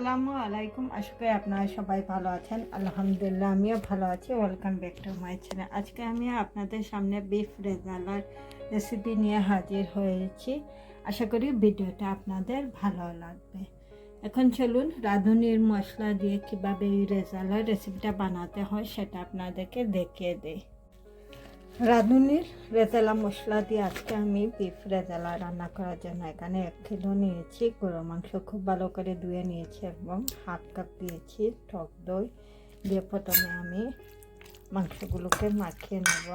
আসসালামু আলাইকুম। আশা করি আপনারা সবাই ভালো আছেন। আলহামদুলিল্লাহ, আমিও ভালো আছি। Welcome back to my channel আজকে আমি আপনাদের সামনে বিফ রেজালার রেসিপি নিয়ে হাজির হয়েছি। আশা করি ভিডিওটা আপনাদের ভালো লাগবে। এখন চলুন, রাঁধুনির মশলা দিয়ে কীভাবে এই রেজালার রেসিপিটা বানাতে হয় সেটা আপনাদেরকে দেখিয়ে দিই। রাঁধুনির রেজালা মশলা দিয়ে আজকে আমি বিফ রেজালা রান্না করার জন্য এখানে এক কিলো নিয়েছি। গরু মাংস খুব ভালো করে ধুয়ে নিয়েছি এবং হাফ কাপ দিয়েছি টক দই। দিয়ে প্রথমে আমি মাংসগুলোকে মাখিয়ে নেব।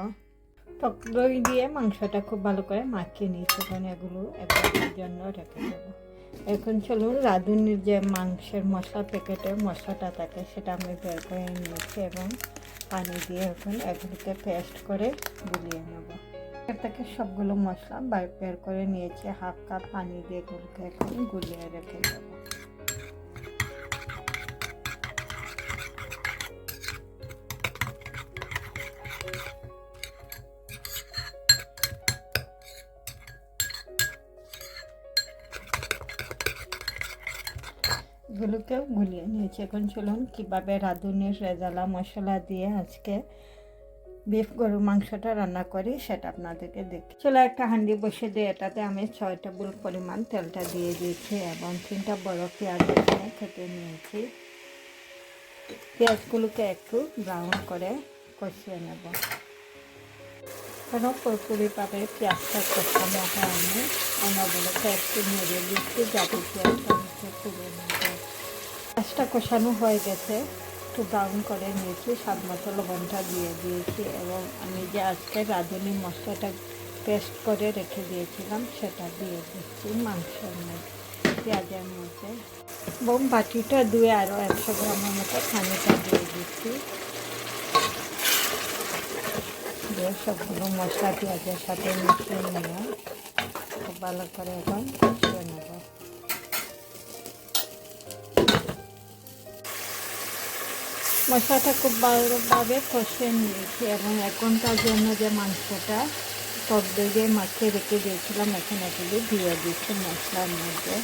টক দই দিয়ে মাংসটা খুব ভালো করে মাখিয়ে নিয়েছি এখন এগুলো একদিনের জন্য রেখে দেবো। এখন চলুন রাঁধুনির যে মাংসের মশলা প্যাকেটের মশলাটা থাকে সেটা আমি বের করে নিয়েছি এবং পানি দিয়ে এখন এগুলোকে পেস্ট করে গুলিয়ে নেব। এর থেকে সবগুলো মশলা বার করে নিয়েছে, হাফ কাপ পানি দিয়ে এগুলোকে এখন গুলিয়ে রেখে দেবো। এগুলোকেও গুলিয়ে নিয়েছি। এখন চলুন কীভাবে রাঁধুনির রেজালা মশলা দিয়ে আজকে বিফ গরুর মাংসটা রান্না করি, সেটা আপনাদেরকে দেখি। চলো একটা হাঁডি বসে দিয়ে এটাতে আমি ছয় টেবিল পরিমাণ তেলটা দিয়ে দিয়েছি এবং তিনটা বড় পেঁয়াজ এখানে কেটে নিয়েছি। পেঁয়াজগুলোকে একটু ব্রাউন করে কষিয়ে নেব। কেন পুরোপুরিভাবে পেঁয়াজটা কষানো হয়নি। অনবরত একটু নেড়ে দিচ্ছি, যাতে পেঁয়াজটা পুড়ে না পেঁয়াজটা কষানো হয়ে গেছে, একটু ব্রাউন করে নিয়েছি, স্বাদ মতো লবণটা দিয়ে দিয়েছি এবং আমি যে আজকে রাঁধুনি মশলাটা পেস্ট করে রেখে দিয়েছিলাম, সেটা দিয়ে দিচ্ছি মাংসের মধ্যে, পেঁয়াজের মধ্যে। এবং বাটিটা ধুয়ে আরও একশো গ্রামের মতো পানিটা দিয়ে দিচ্ছি। দিয়ে সবগুলো মশলা পেঁয়াজের সাথে মিশিয়ে নিয়ে ভালো করে এখন নেব। মশলাটা খুব ভালোভাবে কষিয়ে নিয়েছি এবং এক ঘণ্টার জন্য যে মাংসটা টক দই দিয়ে মাখিয়ে রেখে দিয়েছিলাম, এখন এগুলো দিয়ে দিচ্ছি মশলার মধ্যে।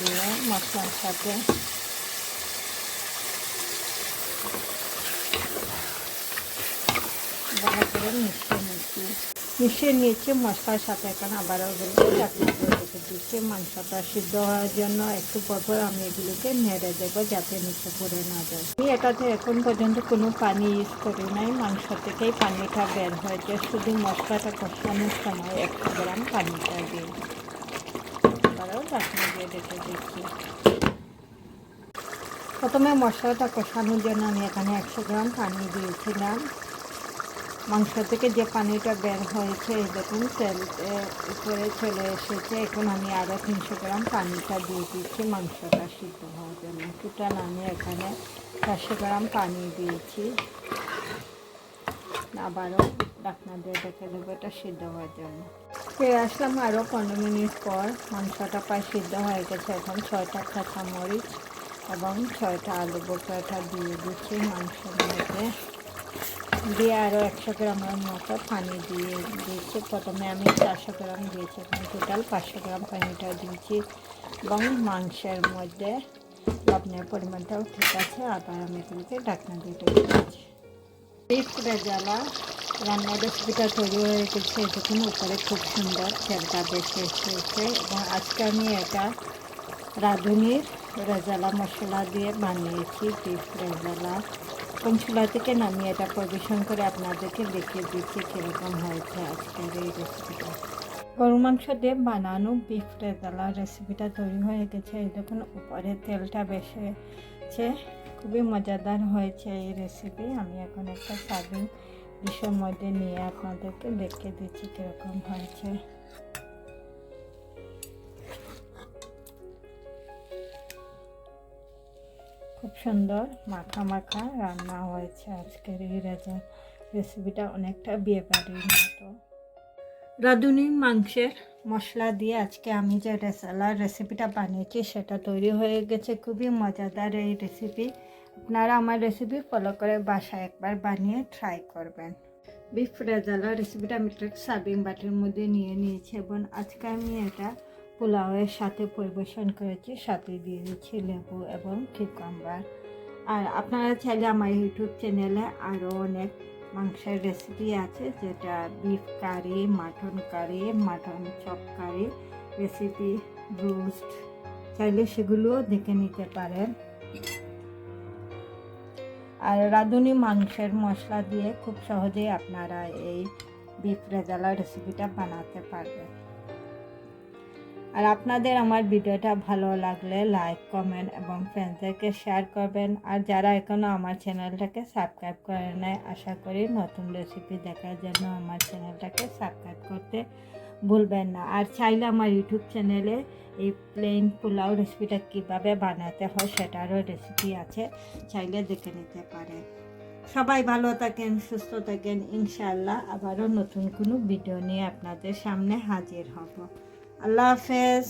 দিয়ে মশলার সাথে ভালো করে মিশিয়ে নিচ্ছি। মিশিয়ে নিয়েছি, মশলার সাথে এখন আবার ওগুলোকে চাকরি করে রেখে দিচ্ছি। মাংসটা সিদ্ধ হওয়ার জন্য একটু পরপর আমি এগুলোকে নেড়ে দেবো যাতে নিচে পড়ে না যায়। আমি এটাতে এখন পর্যন্ত কোনো পানি ইউজ করি নাই। মাংস থেকেই পানিটা বের হয়েছে। শুধু মশলাটা কষানোর সময় একশো গ্রাম পানিটা দিই আবারও ঢাকনা দিয়ে রেখে দিচ্ছি। প্রথমে মশলাটা কষানোর জন্য আমি এখানে একশো গ্রাম পানি দিয়েছিলাম। মাংস থেকে যে পানিটা বের হয়েছে, এই দেখুন, তেল উপরে চলে এসেছে। এখন আমি আরও তিনশো গ্রাম পানিটা দিয়ে দিচ্ছি মাংসটা সিদ্ধ হওয়ার জন্য। টোটাল আমি এখানে চারশো গ্রাম পানি দিয়েছি। আবারও দিয়ে দেখে দেবো এটা সিদ্ধ হওয়ার জন্য। ফিরে আসলাম আরও পনেরো মিনিট পর। মাংসটা প্রায় সিদ্ধ হয়ে গেছে এখন। ছয়টা কাঁচামরিচ এবং ছয়টা আলু বোটাটা দিয়ে দিচ্ছি মাংসের মধ্যে। দিয়ে আরও একশো গ্রামের মতো পানি দিয়ে দিয়েছি। প্রথমে আমি চারশো গ্রাম দিয়েছি, এখন টোটাল পাঁচশো গ্রাম পানিটা দিয়েছি এবং মাংসের মধ্যে লবণের পরিমাণটাও ঠিক আছে, আবার আমি এগুলোকে ডাকনা দিয়ে দিয়েছি। বিফ রেজালা রান্নার রেসিপিটা তৈরি হয়ে গেছে দেখুন, উপরে খুব সুন্দর তেলটা বেশি এসেছে এবং আজকে আমি এটা রাঁধুনির রেজালা মশলা দিয়ে বানিয়েছি। বিফ রেজালা কোন চুলা থেকে নামিয়ে এটা পরিবেশন করে আপনাদেরকে দেখিয়ে দিচ্ছি কীরকম হয়েছে আজকের এই রেসিপিটা গরু মাংস দিয়ে বানানো বিফ রেজালা রেসিপিটা তৈরি হয়ে গেছে। এই দেখুন, উপরে তেলটা বেসেছে। খুবই মজাদার হয়েছে এই রেসিপি আমি এখন একটা সার্ভিং ডিশের মধ্যে নিয়ে আপনাদেরকে দেখিয়ে দিচ্ছি কীরকম হয়েছে। সুন্দর মাখা মাখা রান্না হয়েছে আজকের এই রেজা রেসিপিটা অনেকটা বিয়ে বাড়ির মতো। রাঁধুনি মাংসের মশলা দিয়ে আজকে আমি যে রেসালার রেসিপিটা বানিয়েছি, সেটা তৈরি হয়ে গেছে। খুবই মজাদার এই রেসিপি আপনারা আমার রেসিপি ফলো করে বাসায় একবার বানিয়ে ট্রাই করবেন। বিফ রেজালা রেসিপিটা আমি একটা সার্ভিং বাটির মধ্যে নিয়ে নিয়েছি এবং আজকে আমি এটা পোলাওয়ের সাথে পরিবেশন করেছি, সাথে দিয়ে দিচ্ছি লেবু এবং কিউকাম্বার আর আপনারা চাইলে আমার ইউটিউব চ্যানেলে আরও অনেক মাংসের রেসিপি আছে, যেটা beef curry mutton curry mutton chop curry recipe roast চাইলে সেগুলোও দেখে নিতে পারেন। আর রাঁধুনি মাংসের মশলা দিয়ে খুব সহজেই আপনারা এই বিফ রেজালা রেসিপিটা বানাতে পারবেন। আর আপনাদের আমার ভিডিওটা ভালো লাগলে লাইক, কমেন্ট এবং ফ্রেন্ডসদেরকে শেয়ার করবেন। আর যারা এখনও আমার চ্যানেলটাকে সাবস্ক্রাইব করে নেয় আশা করি নতুন রেসিপি দেখার জন্য আমার চ্যানেলটাকে সাবস্ক্রাইব করতে ভুলবেন না। আর চাইলে আমার ইউটিউব চ্যানেলে এই প্লেন পোলাও রেসিপিটা কীভাবে বানাতে হয় সেটারও রেসিপি আছে, চাইলে দেখে নিতে পারে সবাই ভালো থাকেন, সুস্থ থাকেন, ইনশাআল্লাহ আবারও নতুন কোনো ভিডিও নিয়ে আপনাদের সামনে হাজির হব। আল্লাহ হাফেজ